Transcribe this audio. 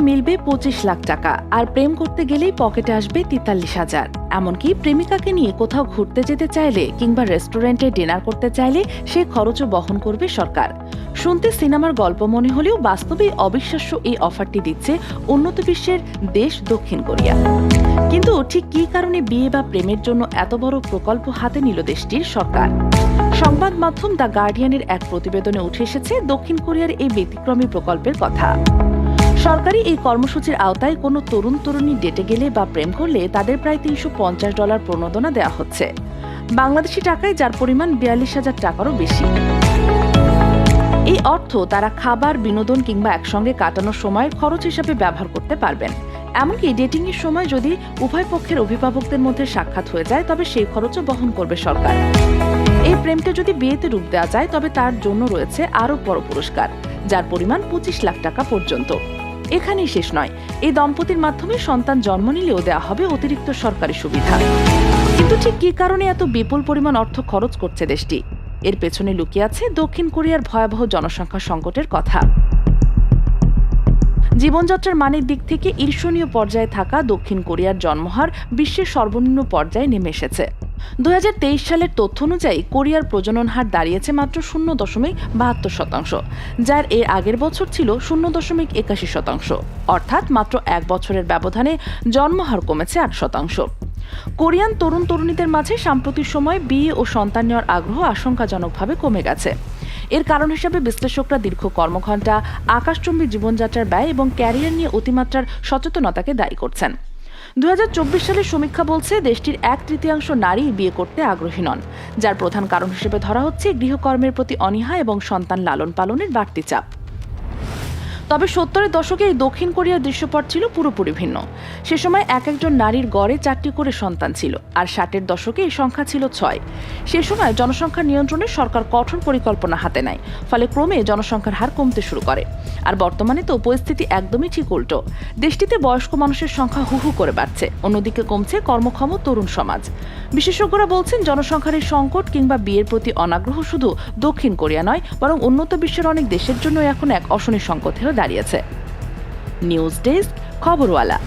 মিলবে পঁচিশ লাখ টাকা। আর প্রেম করতে গেলেই পকেটে আসবে তেতাল্লিশ হাজার। এমনকি প্রেমিকাকে নিয়ে কোথাও ঘুরতে যেতে চাইলে কিংবা রেস্টুরেন্টে ডিনার করতে চাইলে সে খরচও বহন করবে সরকার। শুনতে সিনেমার গল্প মনে হলেও বাস্তবে অবিশ্বাস্য এই অফারটি দিচ্ছে উন্নত বিশ্বের দেশ দক্ষিণ কোরিয়া। কিন্তু ঠিক কী কারণে বিয়ে বা প্রেমের জন্য এত বড় প্রকল্প হাতে নিল দেশটির সরকার? সংবাদ মাধ্যম দ্য গার্ডিয়ানের এক প্রতিবেদনে উঠে এসেছে দক্ষিণ কোরিয়ার এই ব্যতিক্রমী প্রকল্পের কথা। সরকারি এই কর্মসূচির আওতায় কোনো তরুণ তরুণী ডেটে গেলে বা প্রেম করলে তাদের প্রায় তিনশো পঞ্চাশ ডলার প্রণোদনা দেওয়া হচ্ছে। বাংলাদেশি টাকায় যার পরিমাণ বিয়াল্লিশ হাজার টাকারও বেশি। এই অর্থ তারা খাবার, বিনোদন কিংবা একসঙ্গে কাটানোর সময়ের খরচ হিসাবে ব্যবহার করতে পারবেন। এমনকি ডেটিং এর সময় যদি উভয় পক্ষের অভিভাবকদের মধ্যে সাক্ষাৎ হয়ে যায়, তবে সেই খরচও বহন করবে সরকার। এই প্রেমকে যদি বিয়েতে রূপ দেওয়া যায়, তবে তার জন্য রয়েছে আরও বড় পুরস্কার, যার পরিমাণ পঁচিশ লাখ টাকা পর্যন্ত। এখানেই শেষ নয়। এই দম্পতির মাধ্যমে সন্তান জন্ম নিলেও দেওয়া হবে অতিরিক্ত সরকারি সুবিধা। কিন্তু ঠিক কী কারণে এত বিপুল পরিমাণ অর্থ খরচ করছে দেশটি? এর পেছনে লুকিয়ে আছে দক্ষিণ কোরিয়ার ভয়াবহ জনসংখ্যা সংকটের কথা। জীবনযাত্রার মানের দিক থেকে ঈর্ষণীয় পর্যায়ে থাকা দক্ষিণ কোরিয়ার জন্মহার বিশ্বের সর্বনিম্ন পর্যায়ে নেমে এসেছে। দুই হাজার তেইশ সালের তথ্য অনুযায়ী কোরিয়ার প্রজনন হার দাঁড়িয়েছে মাত্র শূন্য দশমিক বাহাত্তর শতাংশ, যার এর আগের বছর ছিল শূন্য দশমিক একাশি শতাংশ, অর্থাৎ মাত্র এক বছরের ব্যবধানে জন্মহার কমেছে আট শতাংশ। কোরিয়ান তরুণ তরুণীদের মাঝে সাম্প্রতিক সময়ে বিয়ে ও সন্তান নেওয়ার আগ্রহ আশঙ্কাজনকভাবে কমে গেছে। এর কারণ হিসাবে বিশ্লেষকরা দীর্ঘ কর্মঘণ্টা, আকাশচুম্বী জীবনযাত্রার ব্যয় এবং ক্যারিয়ার নিয়ে অতিমাত্রার সচেতনতাকে দায়ী করছেন। দু হাজার চব্বিশ সালের সমীক্ষা বলছে দেশটির এক তৃতীয়াংশ নারী বিয়ে করতে আগ্রহী নন, যার প্রধান কারণ হিসেবে ধরা হচ্ছে গৃহকর্মের প্রতি অনীহা এবং সন্তান লালন পালনের বাড়তি চাপ। তবে সত্তরের দশকে এই দক্ষিণ কোরিয়ার দৃশ্যপট ছিল পুরোপুরি ভিন্ন। সে সময় এক একজন নারীর গড়ে চারটি করে সন্তান ছিল আর ষাটের দশকে এই সংখ্যা ছিল ছয়। সে সময় জনসংখ্যা নিয়ন্ত্রণে সরকার কঠোর পরিকল্পনা হাতে নেয়, ফলে ক্রমে জনসংখ্যার হার কমতে শুরু করে। আর বর্তমানে তো পরিস্থিতি একদমই ঠিক উল্টো। দেশটিতে বয়স্ক মানুষের সংখ্যা হু হু করে বাড়ছে, অন্যদিকে কমছে কর্মক্ষম তরুণ সমাজ। বিশেষজ্ঞরা বলছেন জনসংখ্যার এই সংকট কিংবা বিয়ের প্রতি অনাগ্রহ শুধু দক্ষিণ কোরিয়া নয়, বরং উন্নত বিশ্বের অনেক দেশের জন্য এখন এক অশনি সংকট হয়ে দাঁড়িয়েছে। News desk Khaborwala.